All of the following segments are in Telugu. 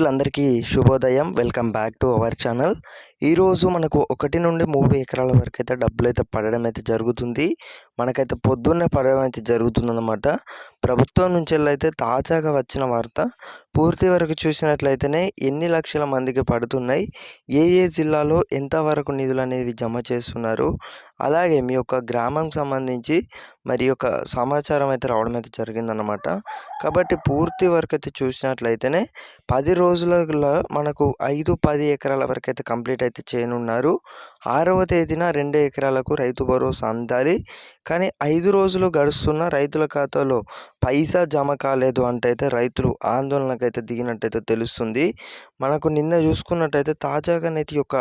రైతులందరికీ శుభోదయం. Welcome back to our channel. ఈరోజు మనకు ఒకటి నుండి మూడు ఎకరాల వరకు అయితే డబ్బులు అయితే పడడం అయితే జరుగుతుంది. మనకైతే పొద్దున్నే పడడం అయితే జరుగుతుందన్నమాట. ప్రభుత్వం నుంచి అయితే తాజాగా వచ్చిన వార్త పూర్తి వరకు చూసినట్లయితేనే ఎన్ని లక్షల మందికి పడుతున్నాయి ఏ ఏ జిల్లాలో ఎంతవరకు నిధులు అనేవి జమ చేస్తున్నారు అలాగే మీ యొక్క గ్రామం సంబంధించి మరి యొక్క సమాచారం అయితే రావడం అయితే జరిగిందన్నమాట. కాబట్టి పూర్తి వరకు అయితే చూసినట్లయితేనే పది రోజులలో మనకు ఐదు పది ఎకరాల వరకు అయితే కంప్లీట్ అయితే చేయనున్నారు. ఆరవ తేదీన రెండు ఎకరాలకు రైతు భరోసా అందాలి. కానీ ఐదు రోజులు గడుస్తున్న రైతుల ఖాతాలో పైసా జమ కాలేదు అంటే అయితే రైతులు ఆందోళనకైతే దిగినట్టయితే తెలుస్తుంది. మనకు నిన్న చూసుకున్నట్టయితే తాజాగానైతే ఈ యొక్క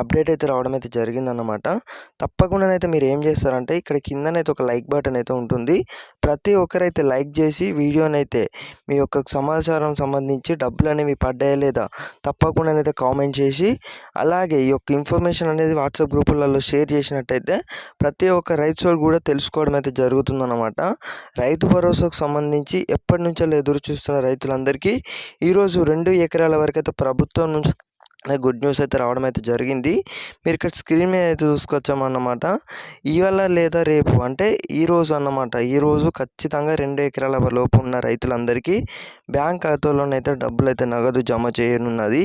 అప్డేట్ అయితే రావడం అయితే జరిగిందన్నమాట. తప్పకుండానైతే మీరు ఏం చేస్తారంటే ఇక్కడ కిందనైతే ఒక లైక్ బటన్ అయితే ఉంటుంది. ప్రతి ఒక్కరైతే లైక్ చేసి వీడియోనైతే మీ యొక్క సమాచారం సంబంధించి డబ్బులు అనేవి పడ్డాయా లేదా తప్పకుండా అయితే కామెంట్ చేసి అలాగే ఈ యొక్క ఇన్ఫర్మేషన్ అనేది వాట్సాప్ గ్రూపులలో షేర్ చేసినట్టయితే ప్రతి ఒక్క రైతు కూడా తెలుసుకోవడం అయితే జరుగుతుందన్నమాట. రైతు భరోసాకు సంబంధించి ఎప్పటి నుంచో ఎదురు చూస్తున్న రైతులందరికీ ఈరోజు రెండు ఎకరాల వరకు అయితే ప్రభుత్వం నుంచి గుడ్ న్యూస్ అయితే రావడం అయితే జరిగింది. మీరు ఇక్కడ స్క్రీన్ మీద అయితే చూసుకొచ్చామన్నమాట ఇవాళ లేదా రేపు అంటే ఈరోజు అన్నమాట. ఈరోజు ఖచ్చితంగా రెండు ఎకరాల లోపు ఉన్న రైతులందరికీ బ్యాంక్ ఖాతాలోనైతే డబ్బులు అయితే నగదు జమ చేయనున్నది.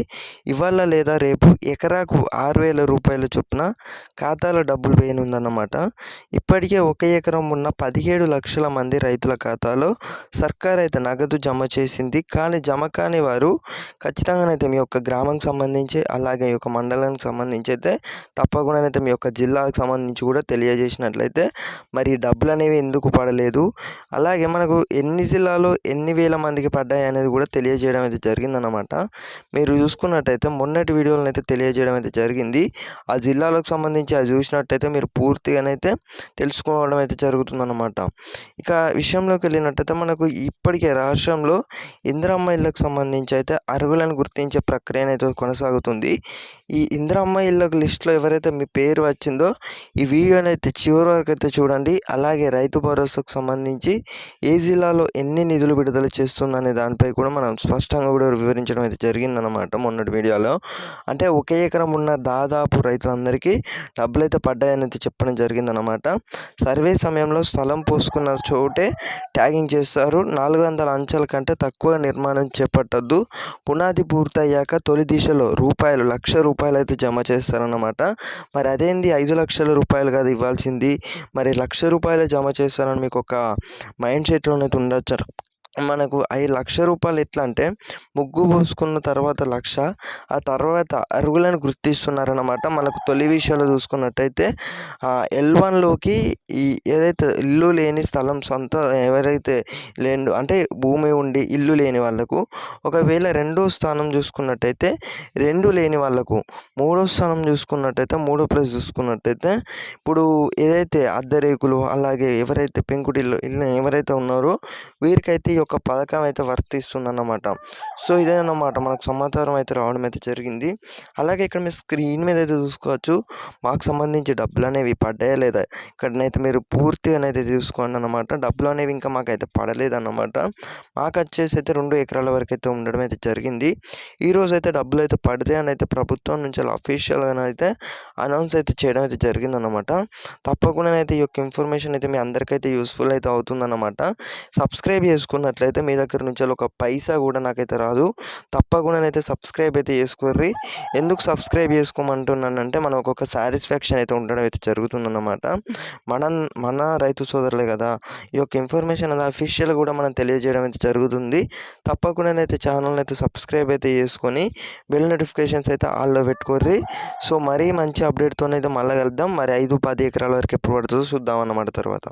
ఇవాళ లేదా రేపు ఎకరాకు ఆరు వేల రూపాయల చొప్పున ఖాతాలో డబ్బులు వేయనుందన్నమాట. ఇప్పటికే ఒక ఎకరం ఉన్న పదిహేడు లక్షల మంది రైతుల ఖాతాలో సర్కార్ అయితే నగదు జమ చేసింది. కానీ జమ కాని వారు ఖచ్చితంగానైతే మీ యొక్క గ్రామం సంబంధించి సంబంధించి అలాగే ఈ యొక్క మండలానికి సంబంధించి అయితే తప్పకుండా అయితే మీ యొక్క జిల్లాకు సంబంధించి కూడా తెలియజేసినట్లయితే మరి డబ్బులు అనేవి ఎందుకు పడలేదు? అలాగే మనకు ఎన్ని జిల్లాలో ఎన్ని వేల మందికి పడ్డాయి అనేది కూడా తెలియజేయడం అయితే జరిగిందనమాట మీరు చూసుకున్నట్టయితే మొన్నటి వీడియోలను అయితే తెలియజేయడం అయితే జరిగింది. ఆ జిల్లాలకు సంబంధించి అది చూసినట్టయితే మీరు పూర్తిగానైతే తెలుసుకోవడం అయితే జరుగుతుందన్నమాట. ఇక విషయంలోకి వెళ్ళినట్టయితే మనకు ఇప్పటికే రాష్ట్రంలో ఇందిరమ్మ ఇళ్ళకు సంబంధించి అయితే అర్హులను గుర్తించే ప్రక్రియను అయితే కొనసాగుతుంది కొనసాగుతుంది ఈ ఇందిరమ్మ ఇళ్ళకు లిస్టులో ఎవరైతే మీ పేరు వచ్చిందో ఈ వీడియోని అయితే చివరి వరకు అయితే చూడండి. అలాగే రైతు భరోసాకు సంబంధించి ఏ జిల్లాలో ఎన్ని నిధులు విడుదల చేస్తుందనే దానిపై కూడా మనం స్పష్టంగా కూడా వివరించడం అయితే జరిగిందనమాట మొన్నటి వీడియోలో. అంటే ఒకే ఎకరం ఉన్న దాదాపు రైతులందరికీ డబ్బులు అయితే పడ్డాయని అయితే చెప్పడం జరిగిందనమాట సర్వే సమయంలో స్థలం పోసుకున్న చోటే ట్యాగింగ్ చేస్తారు. నాలుగు వందల అంచెల కంటే తక్కువ నిర్మాణం చేపట్టద్దు. పునాది పూర్తయ్యాక తొలి దిశలో రూపాయలు లక్ష రూపాయలు అయితే జమ చేస్తారన్నమాట. మరి అదేంది ఐదు లక్షల రూపాయలు కాదు ఇవ్వాల్సింది? మరి లక్ష రూపాయలు జమ చేస్తారని మీకు ఒక మైండ్ సెట్లోనైతే ఉండొచ్చు? మనకు ఐదు లక్ష రూపాయలు ఎట్లా అంటే ముగ్గు పోసుకున్న తర్వాత లక్ష ఆ తర్వాత అరుగులను గుర్తిస్తున్నారనమాట మనకు తొలి విషయాలు చూసుకున్నట్టయితే ఎల్ వన్లోకి ఈ ఏదైతే ఇల్లు లేని స్థలం సొంత ఎవరైతే లేండు అంటే భూమి ఉండి ఇల్లు లేని వాళ్ళకు ఒకవేళ రెండో స్థానం చూసుకున్నట్టయితే రెండు లేని వాళ్ళకు మూడో స్థానం చూసుకున్నట్టయితే మూడో ప్లేస్ చూసుకున్నట్టయితే ఇప్పుడు ఏదైతే అద్దరేకులు అలాగే ఎవరైతే పెంకుటిల్లు ఇల్లు ఎవరైతే ఉన్నారో వీరికైతే ఒక పథకం అయితే వర్తిస్తుంది అన్నమాట సో ఇదేనమాట మనకు సమాచారం అయితే రావడం అయితే జరిగింది. అలాగే ఇక్కడ మీరు స్క్రీన్ మీద అయితే చూసుకోవచ్చు. మాకు సంబంధించి డబ్బులు అనేవి పడ్డాయా లేదా? ఇక్కడనైతే మీరు పూర్తిగానైతే చూసుకోండి అనమాట డబ్బులు అనేవి ఇంకా మాకైతే పడలేదన్నమాట. మాకు వచ్చేసి అయితే రెండు ఎకరాల వరకు అయితే ఉండడం అయితే జరిగింది. ఈరోజు అయితే డబ్బులు అయితే పడితే అని అయితే ప్రభుత్వం నుంచి అఫీషియల్గా అయితే అనౌన్స్ అయితే చేయడం అయితే జరిగిందనమాట తప్పకుండా అయితే ఈ యొక్క ఇన్ఫర్మేషన్ అయితే మీ అందరికైతే యూస్ఫుల్ అయితే అవుతుందన్నమాట. సబ్స్క్రైబ్ చేసుకున్న అట్లయితే మీ దగ్గర నుంచి ఒక పైసా కూడా నాకైతే రాదు. తప్పకుండా అయితే సబ్స్క్రైబ్ అయితే చేసుకోర్రి. ఎందుకు సబ్స్క్రైబ్ చేసుకోమంటున్నానంటే మనం ఒక్కొక్క సాటిస్ఫాక్షన్ అయితే ఉండడం అయితే జరుగుతుందన్నమాట. మన మన రైతు సోదరులే కదా ఈ యొక్క ఇన్ఫర్మేషన్ అది అఫీషియల్ కూడా మనం తెలియజేయడం అయితే జరుగుతుంది. తప్పకుండా అయితే ఛానల్ని అయితే సబ్స్క్రైబ్ అయితే చేసుకొని బెల్ నోటిఫికేషన్స్ అయితే ఆల్లో పెట్టుకోర్రి. సో మరీ మంచి అప్డేట్తో అయితే మళ్ళీ కలుద్దాం. మరి ఐదు పది ఎకరాల వరకు ఎప్పుడు పడుతుందో చూద్దాం అన్నమాట తర్వాత.